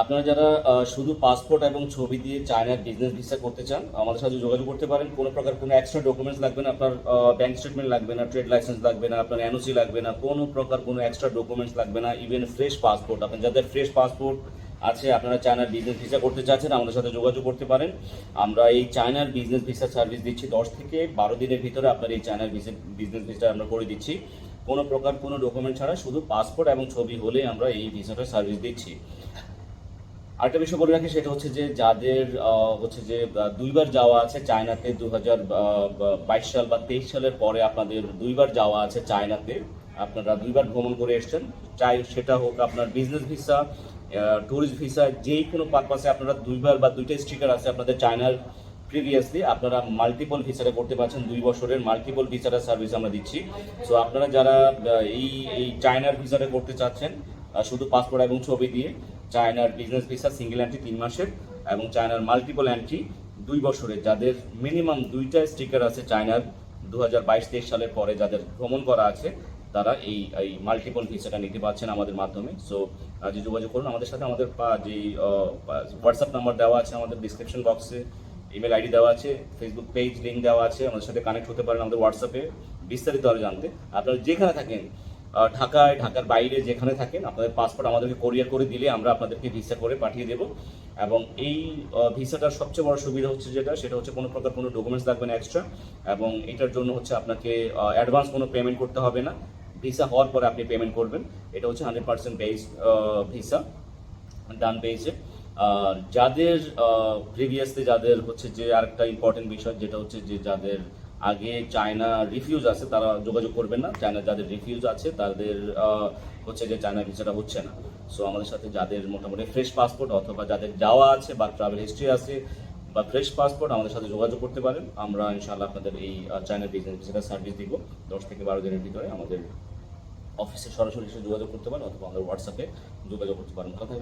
আপনারা যারা শুধু পাসপোর্ট এবং ছবি দিয়ে চায়নার বিজনেস ভিসা করতে চান, আমাদের সাথে যোগাযোগ করতে পারেন। কোনো প্রকার কোনো এক্সট্রা ডকুমেন্টস লাগবে না, আপনার ব্যাংক স্টেটমেন্ট লাগবে না ট্রেড লাইসেন্স লাগবে না, আপনার এনওসি লাগবে না, কোনো প্রকার কোনো এক্সট্রা ডকুমেন্টস লাগবে না ইভেন ফ্রেশ পাসপোর্ট আপনার যাদের ফ্রেশ পাসপোর্ট আছে, আপনারা চায়নার বিজনেস ভিসা করতে চাচ্ছেন, আমাদের সাথে যোগাযোগ করতে পারেন। আমরা এই চায়নার বিজনেস ভিসা সার্ভিস দিচ্ছি দশ থেকে বারো দিনের ভিতরে আপনার এই চায়নার বিজনেস ভিসা আমরা করে দিচ্ছি। কোনো প্রকার কোনো ডকুমেন্ট ছাড়া, শুধু পাসপোর্ট এবং ছবি হলে আমরা এই ভিসাটা সার্ভিস দিচ্ছি। আরেকটা বিষয় বলে রাখি, সেটা হচ্ছে যে যাদের হচ্ছে যে দুইবার যাওয়া আছে চায়নাতে দু হাজার বাইশ সাল বা তেইশ সালের পরে আপনাদের দুইবার যাওয়া আছে চায়নাতে, আপনারা দুইবার ভ্রমণ করে এসছেন। চাই সেটা হোক আপনার বিজনেস ভিসা ট্যুরিস্ট ভিসা যেই কোনো পারপাসে আপনারা দুইবার বা দুইটা স্টিকার আছে আপনাদের চায়নার প্রিভিয়াসলি আপনারা মাল্টিপল ভিসাটা করতে পারছেন, দুই বছরের মাল্টিপল ভিসাটা সার্ভিস আমরা দিচ্ছি। সো আপনারা যারা এই এই চায়নার ভিসাটা করতে চাচ্ছেন শুধু পাসপোর্ট এবং ছবি দিয়ে চায়নার বিজনেস ভিসা সিঙ্গেল এন্ট্রি তিন মাসের এবং চায়নার মাল্টিপল অ্যান্ট্রি দুই বছরের, যাদের মিনিমাম দুইটা স্টিকার আছে চায়নার দু হাজার বাইশ, তেইশ সালের পরে যাদের ভ্রমণ করা আছে, তারা এই এই মাল্টিপল ভিসাটা নিতে পারছেন আমাদের মাধ্যমে। সো যে যোগাযোগ করুন আমাদের সাথে। আমাদের যে হোয়াটসঅ্যাপ নাম্বার দেওয়া আছে আমাদের ডিসক্রিপশন বক্সে ইমেল আইডি দেওয়া আছে ফেসবুক পেজ লিঙ্ক দেওয়া আছে, আমাদের সাথে কানেক্ট হতে পারেন আমাদের হোয়াটসঅ্যাপে বিস্তারিত আরও জানতে। আপনারা যেখানে থাকেন ঢাকায়, ঢাকার বাইরে যেখানে থাকেন, আপনাদের পাসপোর্ট আমাদেরকে কোরিয়ার করে দিলে আমরা আপনাদেরকে ভিসা করে পাঠিয়ে দেব। এবং এই ভিসাটার সবচেয়ে বড় সুবিধা হচ্ছে যেটা, সেটা হচ্ছে কোনো প্রকার কোনো ডকুমেন্টস লাগবে না এক্সট্রা এবং এটার জন্য হচ্ছে আপনাকে অ্যাডভান্স কোনো পেমেন্ট করতে হবে না। ভিসা হওয়ার পরে আপনি পেমেন্ট করবেন। এটা হচ্ছে hundred percent base visa done পেয়েছে আর যাদের প্রিভিয়াসলি যাদের হচ্ছে যে আরেকটা ইম্পর্টেন্ট বিষয়, যেটা হচ্ছে যে যাদের আগে চায়না রিফিউজ আছে, তারা যোগাযোগ করবেন না। চায়না যাদের রিফিউজ আছে, তাদের হচ্ছে যে চায়না ভিসাটা হচ্ছে না। সো আমাদের সাথে যাদের মোটামুটি ফ্রেশ পাসপোর্ট অথবা যাদের যাওয়া আছে বা ট্রাভেল হিস্ট্রি আছে বা ফ্রেশ পাসপোর্ট আমাদের সাথে যোগাযোগ করতে পারেন। আমরা ইনশাআল্লাহ আপনাদের এই চায়না বিজনেস ভিসাটা সার্ভিস দিব। দশ থেকে বারো দিনের ভিতরে আমাদের অফিসে সরাসরি যোগাযোগ করতে পারেন অথবা আমাদের হোয়াটসঅ্যাপে যোগাযোগ করতে পারেন। কথা।